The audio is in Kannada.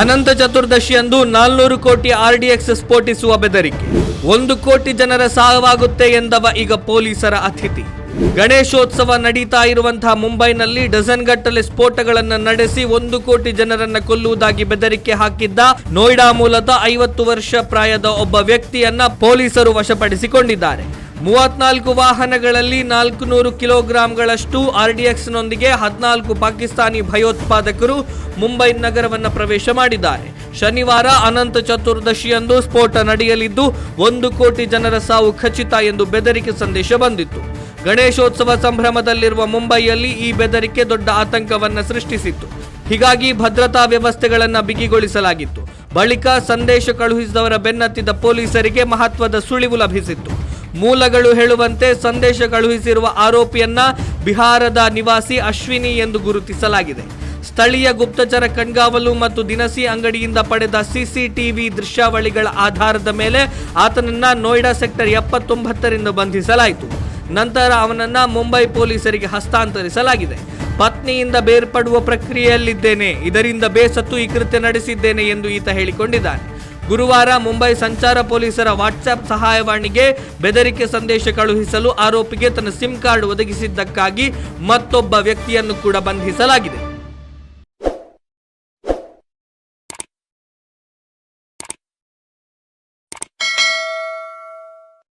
ಅನಂತ ಚತುರ್ದಶಿಯಂದು ನಾಲ್ನೂರು ಕೋಟಿ ಆರ್ಡಿಎಕ್ಸ್ ಸ್ಫೋಟಿಸುವ ಬೆದರಿಕೆ. ಒಂದು ಕೋಟಿ ಜನರ ಸಾವಾಗುತ್ತೆ ಎಂದವ ಈಗ ಪೊಲೀಸರ ಅತಿಥಿ. ಗಣೇಶೋತ್ಸವ ನಡೀತಾ ಇರುವಂತಹ ಮುಂಬೈನಲ್ಲಿ ಡಜನ್ ಗಟ್ಟಲೆ ಸ್ಫೋಟಗಳನ್ನು ನಡೆಸಿ ಒಂದು ಕೋಟಿ ಜನರನ್ನ ಕೊಲ್ಲುವುದಾಗಿ ಬೆದರಿಕೆ ಹಾಕಿದ್ದ ನೋಯ್ಡಾ ಮೂಲದ ಐವತ್ತು ವರ್ಷ ಪ್ರಾಯದ ಒಬ್ಬ ವ್ಯಕ್ತಿಯನ್ನ ಪೊಲೀಸರು ವಶಪಡಿಸಿಕೊಂಡಿದ್ದಾರೆ. ಮೂವತ್ನಾಲ್ಕು ವಾಹನಗಳಲ್ಲಿ ನಾಲ್ಕು ನೂರು ಕಿಲೋಗ್ರಾಂಗಳಷ್ಟು ಆರ್ಡಿಎಕ್ಸ್ನೊಂದಿಗೆ ಹದಿನಾಲ್ಕು ಪಾಕಿಸ್ತಾನಿ ಭಯೋತ್ಪಾದಕರು ಮುಂಬೈ ನಗರವನ್ನು ಪ್ರವೇಶ ಮಾಡಿದ್ದಾರೆ. ಶನಿವಾರ ಅನಂತ ಚತುರ್ದಶಿಯಂದು ಸ್ಫೋಟ ನಡೆಯಲಿದ್ದು, ಒಂದು ಕೋಟಿ ಜನರ ಸಾವು ಖಚಿತ ಎಂದು ಬೆದರಿಕೆ ಸಂದೇಶ ಬಂದಿತ್ತು. ಗಣೇಶೋತ್ಸವ ಸಂಭ್ರಮದಲ್ಲಿರುವ ಮುಂಬೈಯಲ್ಲಿ ಈ ಬೆದರಿಕೆ ದೊಡ್ಡ ಆತಂಕವನ್ನು ಸೃಷ್ಟಿಸಿತ್ತು. ಹೀಗಾಗಿ ಭದ್ರತಾ ವ್ಯವಸ್ಥೆಗಳನ್ನು ಬಿಗಿಗೊಳಿಸಲಾಗಿತ್ತು. ಬಳಿಕ ಸಂದೇಶ ಕಳುಹಿಸಿದವರ ಬೆನ್ನತ್ತಿದ ಪೊಲೀಸರಿಗೆ ಮಹತ್ವದ ಸುಳಿವು ಲಭಿಸಿತ್ತು. ಮೂಲಗಳು ಹೇಳುವಂತೆ ಸಂದೇಶ ಕಳುಹಿಸಿರುವ ಆರೋಪಿಯನ್ನ ಬಿಹಾರದ ನಿವಾಸಿ ಅಶ್ವಿನಿ ಎಂದು ಗುರುತಿಸಲಾಗಿದೆ. ಸ್ಥಳೀಯ ಗುಪ್ತಚರ ಕಣ್ಗಾವಲು ಮತ್ತು ದಿನಸಿ ಅಂಗಡಿಯಿಂದ ಪಡೆದ ಸಿಸಿಟಿವಿ ದೃಶ್ಯಾವಳಿಗಳ ಆಧಾರದ ಮೇಲೆ ಆತನನ್ನ ನೋಯ್ಡಾ ಸೆಕ್ಟರ್ ಎಪ್ಪತ್ತೊಂಬತ್ತರಿಂದ ಬಂಧಿಸಲಾಯಿತು. ನಂತರ ಅವನನ್ನ ಮುಂಬೈ ಪೊಲೀಸರಿಗೆ ಹಸ್ತಾಂತರಿಸಲಾಗಿದೆ. ಪತ್ನಿಯಿಂದ ಬೇರ್ಪಡುವ ಪ್ರಕ್ರಿಯೆಯಲ್ಲಿದ್ದೇನೆ. ಇದರಿಂದ ಬೇಸತ್ತು ಈ ಕೃತ್ಯ ನಡೆಸಿದ್ದೇನೆ ಎಂದು ಈತ ಹೇಳಿಕೊಂಡಿದ್ದಾನೆ. ಗುರುವಾರ ಮುಂಬೈ ಸಂಚಾರ ಪೊಲೀಸರ ವಾಟ್ಸ್ಆಪ್ ಸಹಾಯವಾಣಿಗೆ ಬೆದರಿಕೆ ಸಂದೇಶ ಕಳುಹಿಸಲು ಆರೋಪಿಗೆ ತನ್ನ ಸಿಮ್ ಕಾರ್ಡ್ ಒದಗಿಸಿದ್ದಕ್ಕಾಗಿ ಮತ್ತೊಬ್ಬ ವ್ಯಕ್ತಿಯನ್ನು ಕೂಡ ಬಂಧಿಸಲಾಗಿದೆ.